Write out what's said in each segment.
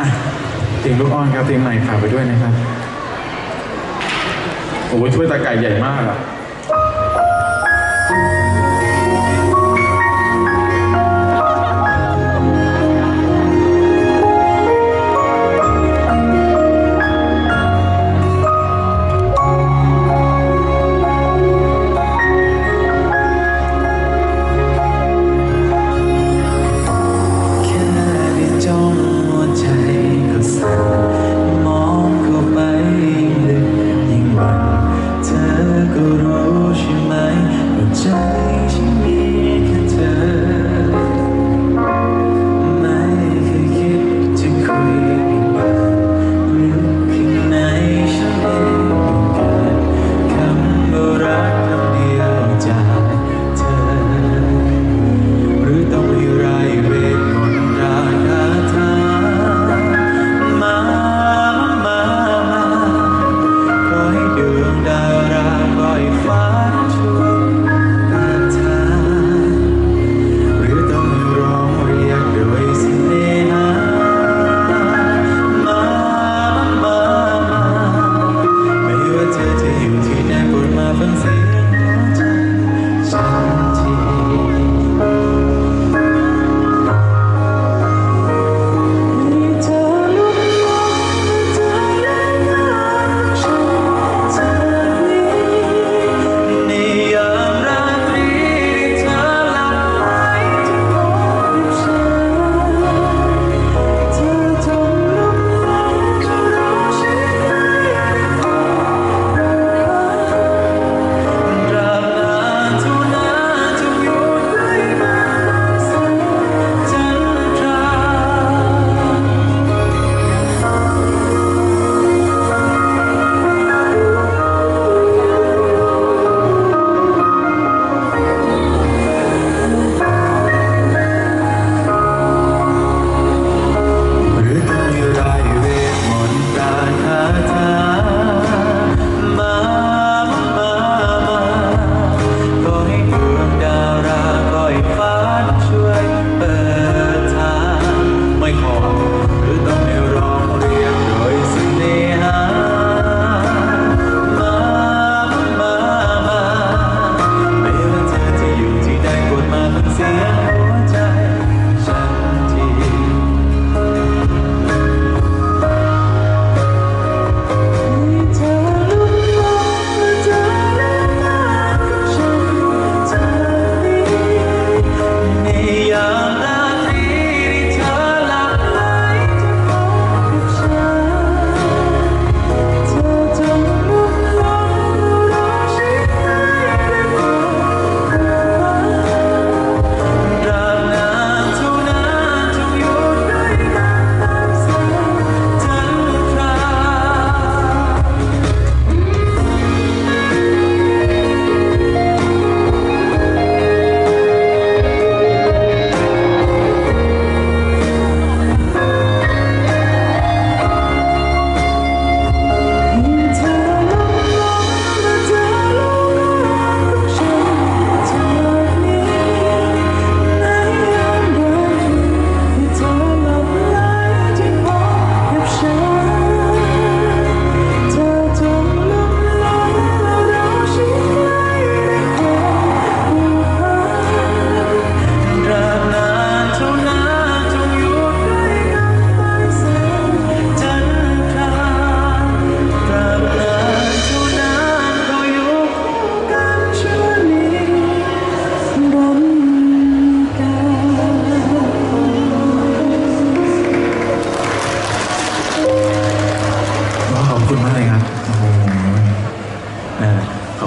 อะเพลงลูกอ้อนครับเพลงใหม่ฝากไปด้วยนะครับ โอ้โหช่วยตาไก่ใหญ่มากอะ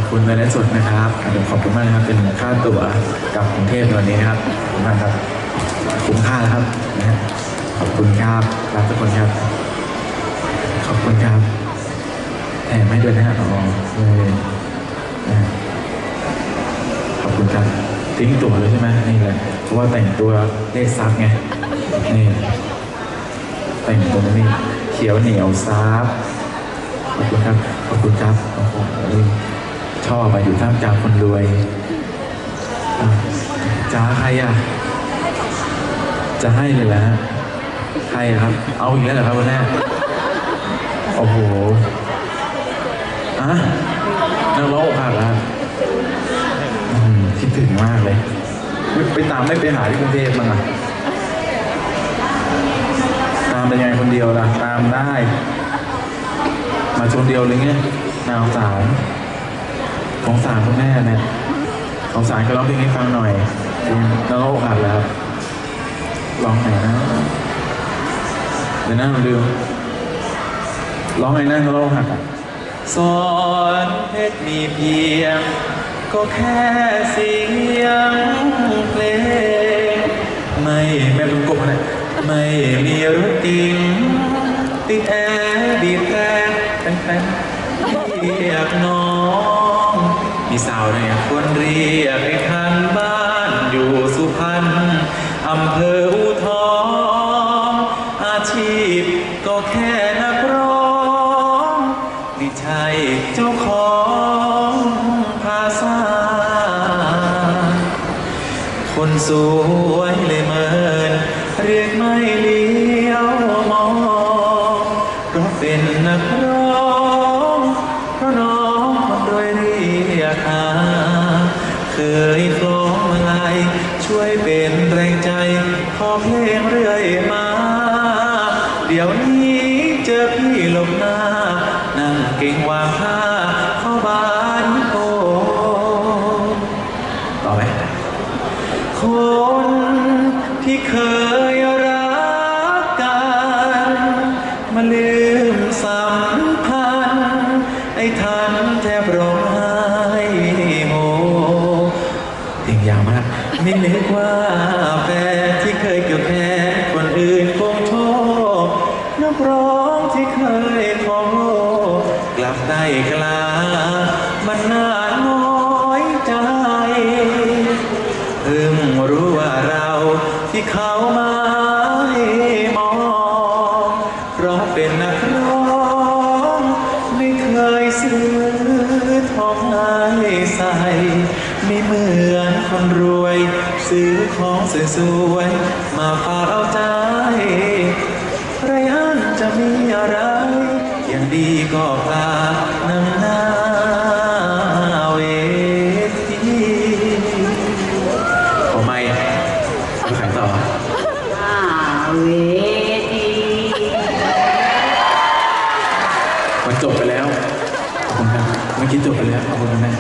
คุณไลฟ์สดนะครับเดี๋ยวขอบคุณมากนะครับเป็นค่าตั๋วกลับกรุงเทพในวันนี้นะครับขอบคุณมากครับคุ้มค่าครับนะขอบคุณครับรักทุกคนครับขอบคุณครับแถมให้ด้วยนะฮะอ๋อเลยนะขอบคุณครับทิ้งตั๋วเลยใช่ไหมนี่เลยเพราะว่าแต่งตัวเลขซับไงนี่แต่งตัวนี่เขียวเหนียวซับขอบคุณครับ ขอบคุณครับโอ้โห ชอบมาอยู่ท่ามกลางคนรวยอะจ้าใครอะ จะให้เลยแล้วใครครับ เอาอีกแล้วเหรอครับคุณแม่โอ้โหอะนักร้องอกหักเหรอครับอืมคิดถึงมากเลยไม่ไปตามไม่ไปหาที่กรุงเทพมั้งอะตามเป็นยังไงคนเดียวล่ะ ตามได้ มาชนเดียวเลยเงี้ยนาสงสาร สงสารคุณแม่เนี่ยสงสารก็ร้องเพลงให้ฟังหน่อยจริงนักร้อกหักแล้วร้องไหนนะเดี๋ยวนะผมลืมร้องไงนะเขาร้องหักสอนเพชรมีเพียง ก็แค่เสียงเพลง ไม่แม่ลุงกบอะไรไม่มีรถติง เนี่ยคนเรียกให้ทันบ้านอยู่สุพรรณอำเภออูทองอาชีพก็แค่นักร้องไม่ใช่เจ้าของภาษา คนสู ดี๋ยวนี้เจอพี่หลบหน้า นั่งเก่งวางผ้าเข้าบ้านโกต่อไหมคนที่เคยรักกัน มาลืมสัมพันธ์ไอ้ทันแทบร้องไห้โฮเพลงยาวมากไม่นึกว่าแฟนที่เคยเกี่ยวแค่ ร้องที่เคยของกลับได้กลามันน่าน้อยใจเพิ่งรู้ว่าเราที่เขาไม่มอง เพราะเป็นนักร้องไม่เคยซื้อทองให้ใส่ไม่เหมือนคนรวย ซื้อของสวย มีอะไร อย่างดีก็พาน้ำหน้าเวทีขอไม่ไปขายต่อ อ่าเวทีมันจบไปแล้ว ขอบคุณครับเมื่อกี้จบไปแล้วขอบคุณนะ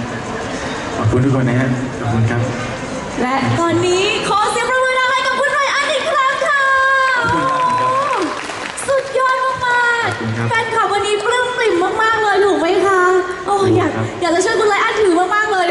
ขอบคุณทุกคนนะฮะขอบคุณครับ และตอนนี้ขอเสียงประมือดัง คุณครับๆแฟนคลับวันนี้ปลื้มปริ่มมาก ๆ เลยถูกไหมคะ โอ้ยอยากครับอยากจะช่วยคุณไรอันถือมาก ๆ เลย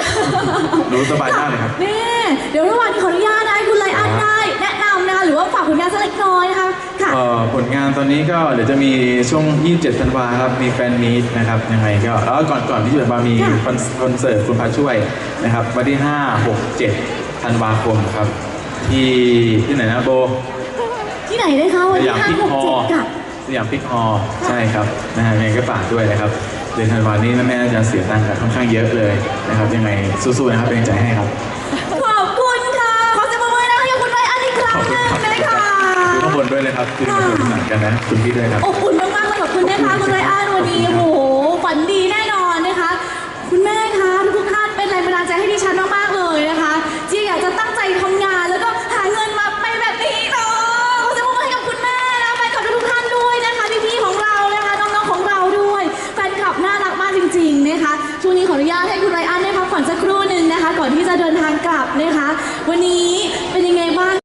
รู้สบายมากเลยครับ นี่เดี๋ยวระหว่างนี้ขออนุญาตนะให้คุณไรอันได้ แนะนำนะคะหรือว่าฝากผลงานสักเล็กน้อยนะคะ ค่ะ เอ่อผลงานตอนนี้ก็เดี๋ยวจะมีช่วง 27 ธันวาครับ มีแฟนมีตนะครับยังไงก็แล้วก่อนก่อนที่จะมามีค่ะคอนคอนเสิร์ตคุณพระช่วยนะครับวันที่ 5 6 7 ธันวาคมครับ ที่ที่ไหนนะโบ ที่ไหนได้คะวันสที่ยามห้าพิกหกฮอเจ็ดค่ะ สยามพิกฮอใช่ครับนะฮะยังไงก็ฝากด้วยนะครับเดือนธันวานี้แม่ๆจะเสียตังค์กันค่อนข้างเยอะเลยนะครับยังไงสู้ๆนะครับเป็นกำลังใจให้ครับ ขอบคุณค่ะ ขอเสียงปรบมือนะคะให้คุณไรอันอีกครั้งขอบหคุณนึ่งครับเลยค่ะดูข้างบนด้วยเลยครับที่มาดูหนังกันนะคุณพี่ด้วยครับ อบอุ่นมากๆเลยขอบคุณนะคะคุณไรอันวันนี้โอ้โหฝันดีแน่นอนนะคะ คุณแม่คะ ไ